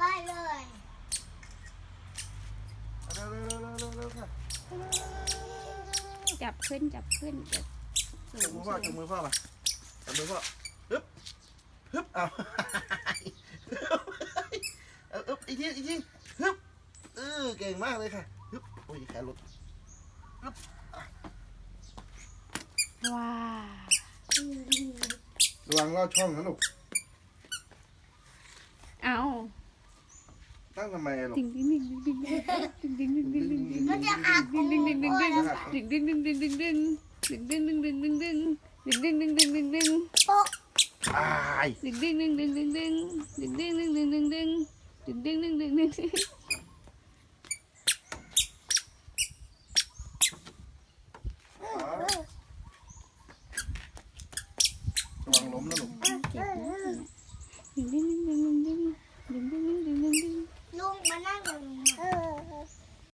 บ้านเลยเร็วเร็วเร็วเร็วเร็วค่ะจับขึ้นจับขึ้นเดี๋ยวสูจับงมือพ่อจับสูงมือพ่อมาจับมือพ่อฮึบฮึบเอาเอาอึบอีกทีอีกทีฮึบเออเก่งมากเลยค่ะฮึบโอ้ยแขนหลุดว้าระวังลอดช่องนะลูก sáng làm mè luôn มันจะอักกูโปะ ai Đó. Cho bằng lúm nó lụt